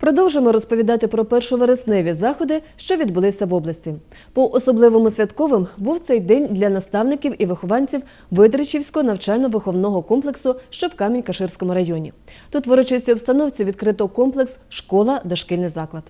Продовжимо розповідати про першовересневі заходи, що відбулися в області. По особливому святковим був цей день для наставників і вихованців Видричівського навчально-виховного комплексу, що в Камінь-Каширському районі. Тут в урочистій обстановці відкрито комплекс школа дошкільний заклад.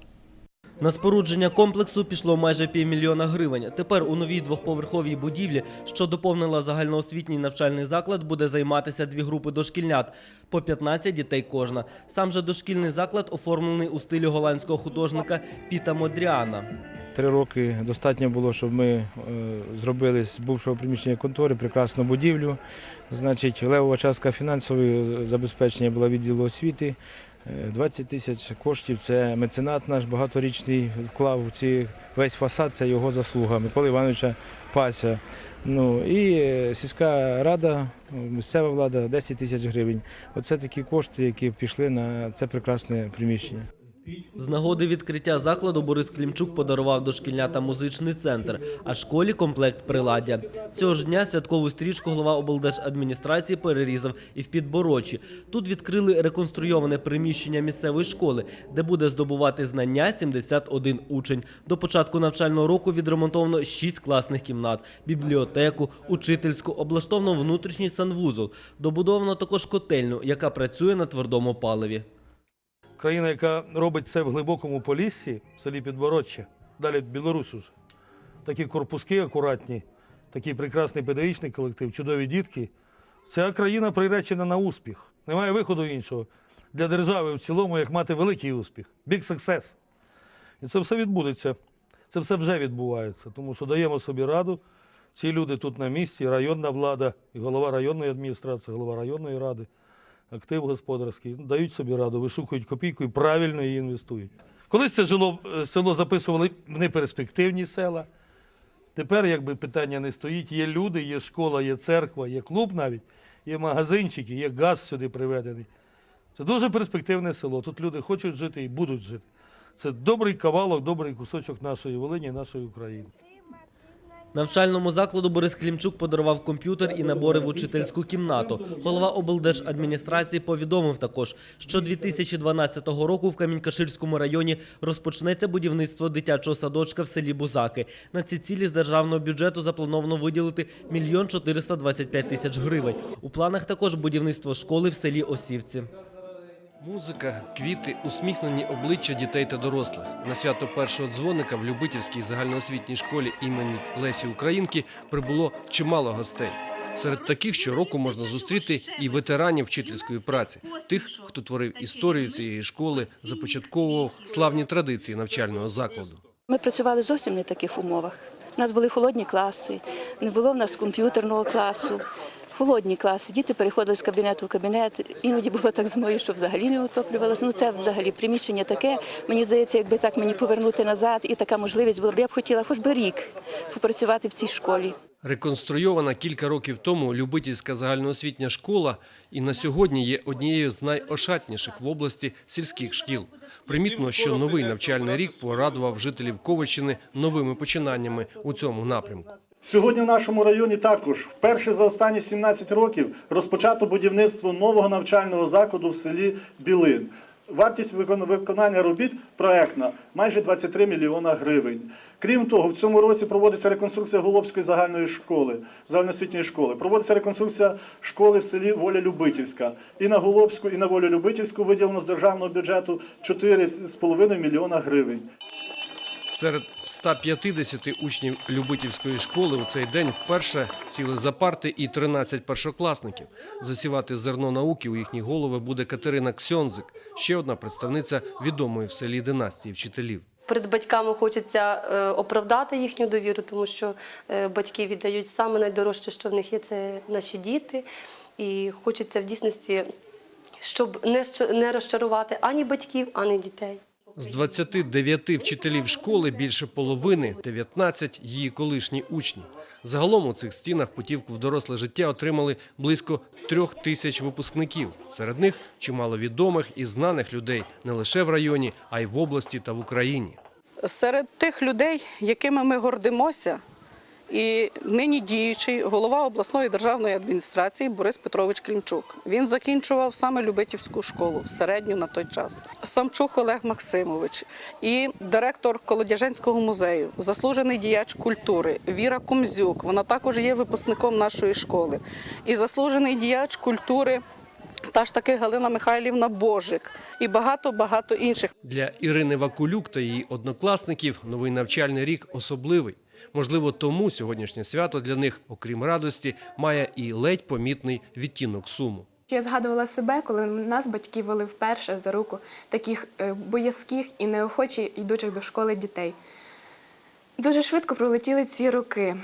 На спорудження комплексу пішло майже півмільйона гривень. Тепер у новій двохповерховій будівлі, що доповнила загальноосвітній навчальний заклад, буде займатися дві групи дошкільнят по 15 дітей кожна. Сам же дошкільний заклад оформлений у стилі голландського художника Піта Модріана. Три роки достатньо було, щоб ми е, зробили з бувшого приміщення контори прекрасну будівлю. Значить, левова частка фінансового забезпечення була відділу освіти. Е, 20 тисяч коштів це меценат наш багаторічний вклав у ці весь фасад, це його заслуга Миколи Івановича Пася. Ну і е, сільська рада, місцева влада 10 тисяч гривень. Оце такі кошти, які пішли на це прекрасне приміщення. З нагоди відкриття закладу Борис Клімчук подарував дошкільнята музичний центр, а школі комплект приладдя. Цього ж дня святкову стрічку голова облдержадміністрації перерізав і в Підборочі. Тут відкрили реконструйоване приміщення місцевої школи, де буде здобувати знання 71 учень. До початку навчального року відремонтовано 6 класних кімнат, бібліотеку, учительську, облаштовано внутрішній санвузол. Добудовано також котельню, яка працює на твердому паливі. Країна, яка робить це в глибокому поліссі, в селі Підбородче, далі Білорусь уже. Такі корпуски акуратні, такий прекрасний педагогічний колектив, чудові дітки. Ця країна приречена на успіх. Немає виходу іншого для держави в цілому, як мати великий успіх. Big success. І це все відбудеться. Це все вже відбувається, тому що даємо собі раду. Ці люди тут на місці, районна влада, і голова районної адміністрації, голова районної ради актив господарський, дають собі раду, вишукують копійку і правильно її інвестують. Колись це жило, е, село записували в неперспективні села. Тепер якби питання не стоїть. Є люди, є школа, є церква, є клуб навіть, є магазинчики, є газ сюди приведений. Це дуже перспективне село. Тут люди хочуть жити і будуть жити. Це добрий кавалок, добрий кусочок нашої Волині, нашої України. Навчальному закладу Борис Клімчук подарував комп'ютер і набори в учительську кімнату. Голова облдержадміністрації повідомив також, що 2012 року в Камінь-Каширському районі розпочнеться будівництво дитячого садочка в селі Бузаки. На ці цілі з державного бюджету заплановано виділити мільйон 425 тисяч гривень. У планах також будівництво школи в селі Осівці. Музика, квіти, усміхнені обличчя дітей та дорослих. На свято першого дзвоника в Любительській загальноосвітній школі імені Лесі Українки прибуло чимало гостей. Серед таких щороку можна зустріти і ветеранів вчительської праці, тих, хто творив історію цієї школи, започатковував славні традиції навчального закладу. Ми працювали зовсім не таких умовах. У нас були холодні класи, не було в нас комп'ютерного класу. Холодні класи, діти переходили з кабінету в кабінет. Іноді було так зимою, що взагалі не отоплювалося. Ну це взагалі приміщення таке. Мені здається, якби так мені повернути назад, і така можливість була б. Я б хотіла хоч би рік попрацювати в цій школі. Реконструйована кілька років тому Любительська загальноосвітня школа і на сьогодні є однією з найошатніших в області сільських шкіл. Примітно, що новий навчальний рік порадував жителів Ковальщини новими починаннями у цьому напрямку. Сьогодні в нашому районі також вперше за останні 17 років розпочато будівництво нового навчального закладу в селі Білин. Вартість виконання робіт проектна майже 23 мільйона гривень. Крім того, в цьому році проводиться реконструкція Голобської загальної школи, загальноосвітньої школи. Проводиться реконструкція школи в селі Воля Любительська. І на Голобську, і на Волю Любительську виділено з державного бюджету 4,5 мільйона гривень. Серед 150 учнів Любитівської школи у цей день вперше сіли за парти і 13 першокласників. Засівати зерно науки у їхні голови буде Катерина Ксьонзик, ще одна представниця відомої в селі династії вчителів. Перед батьками хочеться е, оправдати їхню довіру, тому що е, батьки віддають саме найдорожче, що в них є, це наші діти. І хочеться в дійсності, щоб не розчарувати ані батьків, ані дітей. З 29 вчителів школи більше половини – 19 – її колишні учні. Загалом у цих стінах путівку в доросле життя отримали близько трьох тисяч випускників. Серед них чимало відомих і знаних людей не лише в районі, а й в області та в Україні. серед тих людей, якими ми гордимося, і нині діючий голова обласної державної адміністрації Борис Петрович Клімчук. Він закінчував саме Любитівську школу, середню на той час. Самчух Олег Максимович і директор Колодяженського музею, заслужений діяч культури Віра Кумзюк. Вона також є випускником нашої школи. І заслужений діяч культури. Та ж таки Галина Михайлівна Божик і багато-багато інших. Для Ірини Вакулюк та її однокласників новий навчальний рік особливий. Можливо, тому сьогоднішнє свято для них, окрім радості, має і ледь помітний відтінок суму. Я згадувала себе, коли нас батьки вели вперше за руку таких е, боязких і неохочі йдучих до школи дітей. Дуже швидко пролетіли ці роки.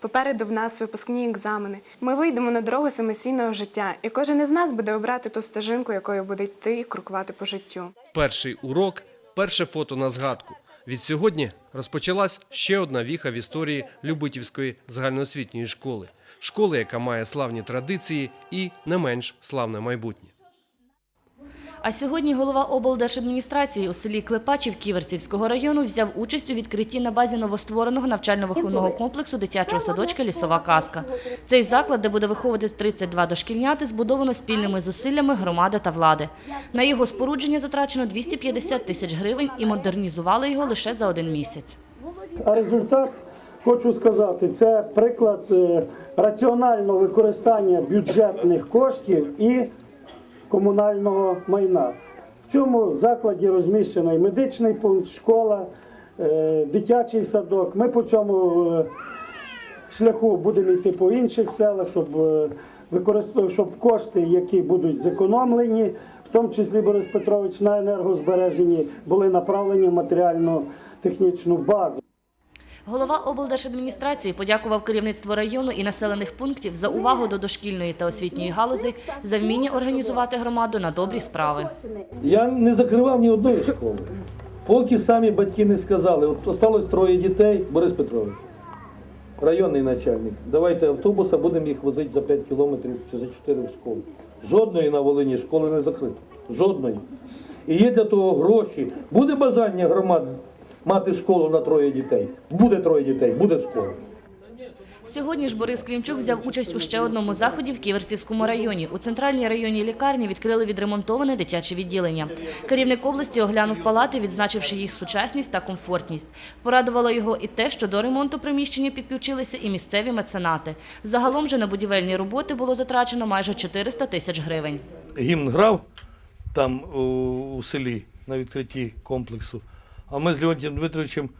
Попереду в нас випускні екзамени. Ми вийдемо на дорогу самостійного життя, і кожен із нас буде обрати ту стежинку, якою буде йти і крокувати по життю. Перший урок, перше фото на згадку. Від сьогодні розпочалась ще одна віха в історії Любитівської загальноосвітньої школи. Школи, яка має славні традиції і не менш славне майбутнє. А сьогодні голова облдержадміністрації у селі Клепачів Ківерцівського району взяв участь у відкритті на базі новоствореного навчально-виховного комплексу дитячого садочка Лісова казка. Цей заклад, де буде виховуватись 32 дошкільняти, збудовано спільними зусиллями громади та влади. На його спорудження затрачено 250 тисяч гривень і модернізували його лише за один місяць. А результат, хочу сказати, це приклад е, раціонального використання бюджетних коштів і комунального майна. В цьому закладі розміщено і медичний пункт, школа, е, дитячий садок. Ми по цьому е, шляху будемо йти по інших селах, щоб, е, використ- щоб кошти, які будуть зекономлені, в тому числі Борис Петрович на енергозбереженні, були направлені в матеріально-технічну базу. Голова облдержадміністрації подякував керівництву району і населених пунктів за увагу до дошкільної та освітньої галузі, за вміння організувати громаду на добрі справи. Я не закривав ні одної школи. Поки самі батьки не сказали, от осталось троє дітей, Борис Петрович, районний начальник, давайте автобуса, будемо їх возити за 5 кілометрів чи за 4 в школу. Жодної на Волині школи не закрито. Жодної. І є для того гроші. Буде бажання громад мати школу на троє дітей. Буде троє дітей, буде школа. Сьогодні ж Борис Клімчук взяв участь у ще одному заході в Ківерцівському районі. У центральній районній лікарні відкрили відремонтоване дитяче відділення. Керівник області оглянув палати, відзначивши їх сучасність та комфортність. Порадувало його і те, що до ремонту приміщення підключилися і місцеві меценати. Загалом же на будівельні роботи було затрачено майже 400 тисяч гривень. гімн грав там у, у селі на відкритті комплексу, а ми з Леонтієм Дмитровичем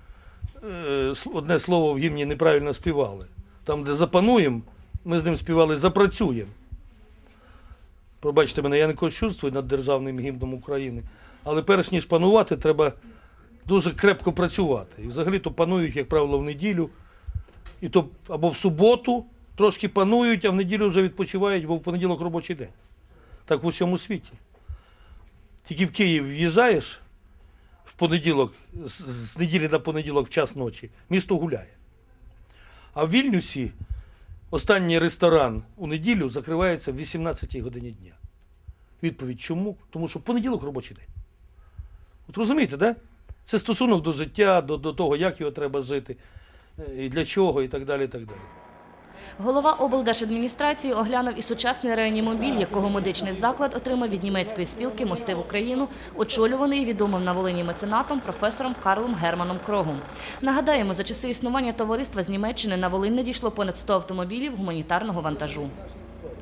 е, одне слово в гімні неправильно співали. Там, де запануємо, ми з ним співали запрацюємо. Пробачте мене, я не кощунствую над державним гімном України, але перш ніж панувати, треба дуже крепко працювати. І взагалі то панують, як правило, в неділю, і то або в суботу трошки панують, а в неділю вже відпочивають, бо в понеділок робочий день так в усьому світі. Тільки в Київ в'їжджаєш в понеділок, з, неділі на понеділок в час ночі, місто гуляє. А в Вільнюсі останній ресторан у неділю закривається в 18 годині дня. Відповідь чому? Тому що понеділок робочий день. От розумієте, да? Це стосунок до життя, до, до того, як його треба жити, е, і для чого, і так далі. І так далі. Голова облдержадміністрації оглянув і сучасний реанімобіль, якого медичний заклад отримав від німецької спілки «Мости в Україну», очолюваний відомим на Волині меценатом професором Карлом Германом Крогом. Нагадаємо, за часи існування товариства з Німеччини на Волинь надійшло понад 100 автомобілів гуманітарного вантажу.